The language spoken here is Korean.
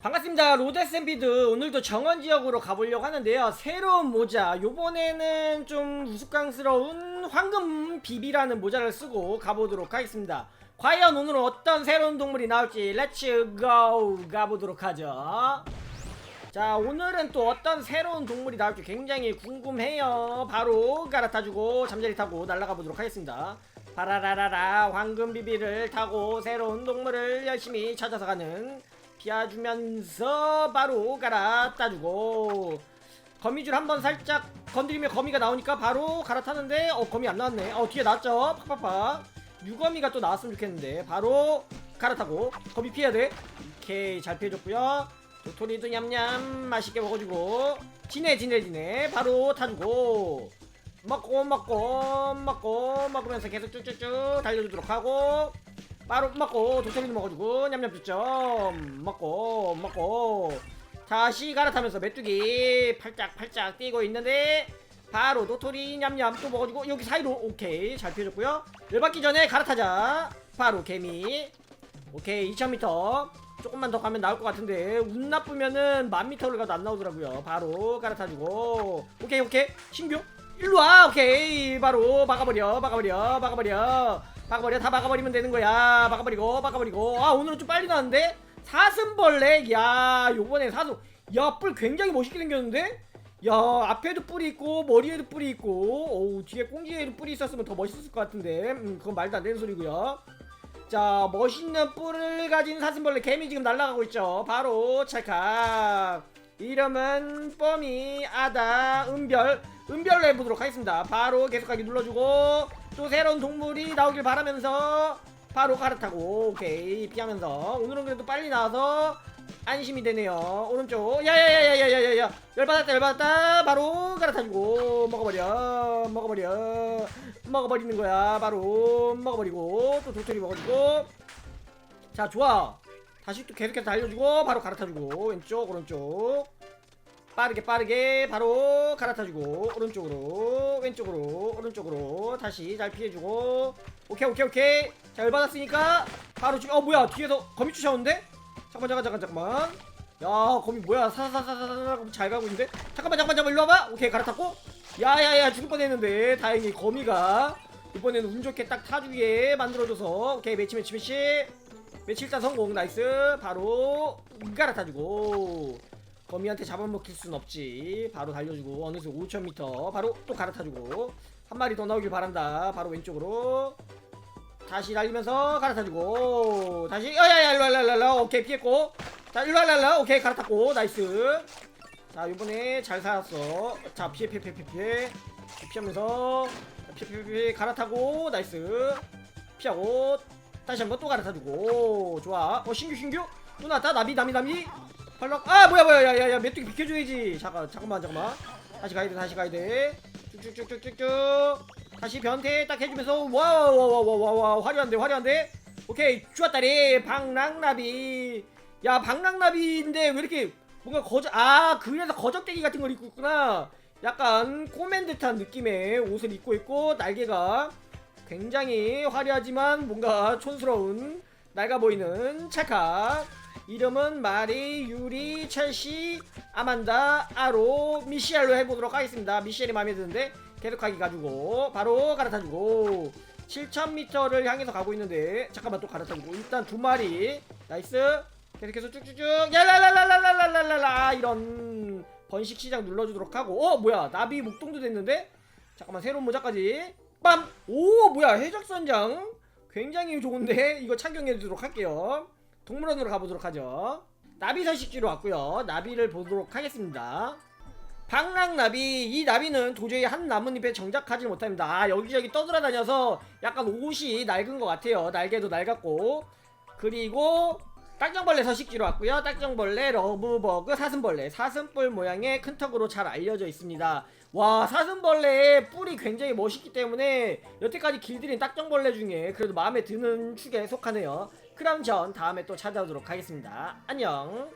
반갑습니다. 로데센피드 오늘도 정원 지역으로 가보려고 하는데요. 새로운 모자. 요번에는 좀 우스꽝스러운 황금 비비라는 모자를 쓰고 가보도록 하겠습니다. 과연 오늘은 어떤 새로운 동물이 나올지 렛츠 고 가보도록 하죠. 자 오늘은 또 어떤 새로운 동물이 나올지 굉장히 궁금해요. 바로 갈아타주고 잠자리 타고 날아가 보도록 하겠습니다. 바라라라라 황금 비비를 타고 새로운 동물을 열심히 찾아서 가는 피워주면서 바로 갈아타주고. 거미줄 한번 살짝 건드리면 거미가 나오니까 바로 갈아타는데 어 거미 안 나왔네. 어 뒤에 나왔죠? 팍팍팍. 유거미가 또 나왔으면 좋겠는데. 바로 갈아타고. 거미 피해야 돼. 오케이 잘 피해줬고요. 도토리도 냠냠 맛있게 먹어주고. 지네 지네 지네. 바로 타주고. 먹고 먹고 먹고 먹으면서 계속 쭉쭉쭉 달려주도록 하고 바로 먹고 도토리도 먹어주고 냠냠 쭈점 먹고 먹고. 다시 갈아타면서 메뚜기 팔짝 팔짝 뛰고 있는데 바로 도토리 냠냠 또 먹어주고 여기 사이로 오케이 잘 피해줬고요. 열받기 전에 갈아타자. 바로 개미. 오케이 2000m 조금만 더 가면 나올 것 같은데 운 나쁘면은 만 미터를 가도 안 나오더라고요. 바로 갈아타주고. 오케이 오케이. 신규 일로와. 오케이 바로 막아버려 막아버려 막아버려 막아버려. 다 막아버리면 되는 거야. 막아버리고 막아버리고. 아 오늘은 좀 빨리 나왔는데? 사슴벌레. 야 요번에 사슴. 야뿔 굉장히 멋있게 생겼는데? 야 앞에도 뿔이 있고 머리에도 뿔이 있고. 어우 뒤에 꽁지에도 뿔이 있었으면 더 멋있었을 것 같은데. 음 그건 말도 안 되는 소리고요. 자 멋있는 뿔을 가진 사슴벌레. 개미 지금 날아가고 있죠. 바로 찰칵 이름은 뻔히 아다 은별. 은별로 해보도록 하겠습니다. 바로 계속하기 눌러주고 또 새로운 동물이 나오길 바라면서 바로 갈아타고 오케이 피하면서. 오늘은 그래도 빨리 나와서 안심이 되네요. 오른쪽. 야야야야야야야 열받았다 열받았다. 바로 갈아타주고. 먹어버려 먹어버려. 먹어버리는 거야. 바로 먹어버리고 또 도토리 먹어주고. 자 좋아. 다시 또 계속해서 달려주고 바로 갈아타주고. 왼쪽 오른쪽. 빠르게 빠르게 바로 갈아타주고. 오른쪽으로 왼쪽으로 오른쪽으로. 다시 잘 피해주고. 오케이 오케이 오케이. 자 열받았으니까 바로 지금 어 뭐야. 뒤에서 거미 쫓아오는데? 잠깐만 잠깐 잠깐 잠깐만. 야 거미 뭐야. 사사사사사 잘 가고 있는데? 잠깐만 잠깐만 잠깐만. 일로 와봐. 오케이 갈아탔고. 야야야. 죽을 뻔했는데. 다행히 거미가 이번에는 운 좋게 딱 타주기에 만들어줘서. 오케이 매치 매치 매치 매치 일단 성공 나이스. 바로 갈아타주고. 거미한테 잡아먹힐 순 없지. 바로 달려주고 어느새 5000m 바로 또 갈아타주고. 한 마리 더 나오길 바란다. 바로 왼쪽으로. 다시 달리면서 갈아타주고. 다시 어야야 일로 일로 오케이 피했고. 자 일로 일로 오케이 갈아탔고. 나이스. 자 이번에 잘 살았어. 자 피해 피해 피해 피해 피하면서 피해 피해 피해 갈아타고 나이스. 피하고 다시 한번 또 갈아타주고. 좋아. 어 신규 신규? 또 나왔다 나비 나비 나비. 팔락 아 뭐야 뭐야. 야야야 메뚜기 비켜줘야지. 잠깐 잠깐만 잠깐만. 다시 가야 돼 다시 가야 돼. 쭉쭉쭉쭉쭉쭉. 다시 변태 딱 해주면서 와와와와와와 화려한데 화려한데. 오케이. 좋았다리. 방랑나비. 야 방랑나비인데 왜 이렇게 뭔가 거저 아 그래서 거적대기 같은 걸 입고 있구나. 약간 꼬맨 듯한 느낌의 옷을 입고 있고 날개가 굉장히 화려하지만 뭔가 촌스러운 낡아 보이는 찰칵. 이름은 마리, 유리, 첼시, 아만다, 아로, 미셸로 해보도록 하겠습니다. 미셸이 마음에 드는데 계속하기 가지고 바로 갈아타주고 7000m를 향해서 가고 있는데 잠깐만 또 갈아타주고 일단 두 마리. 나이스. 계속해서 쭉쭉쭉. 야랄랄랄랄랄랄랄라. 이런 번식 시장 눌러주도록 하고. 어 뭐야. 나비 목동도 됐는데? 잠깐만 새로운 모자까지 빰! 오 뭐야 해적선장. 굉장히 좋은데 이거 착용해 주도록 할게요. 동물원으로 가보도록 하죠. 나비 서식지로 왔고요. 나비를 보도록 하겠습니다. 방랑나비. 이 나비는 도저히 한 나뭇잎에 정착하지 못합니다. 아 여기저기 떠돌아다녀서 약간 옷이 낡은 것 같아요. 날개도 낡았고. 그리고 딱정벌레 서식지로 왔고요. 딱정벌레 러브버그 사슴벌레. 사슴뿔 모양의 큰 턱으로 잘 알려져 있습니다. 와 사슴벌레의 뿔이 굉장히 멋있기 때문에 여태까지 길들인 딱정벌레 중에 그래도 마음에 드는 축에 속하네요. 그럼 전 다음에 또 찾아오도록 하겠습니다. 안녕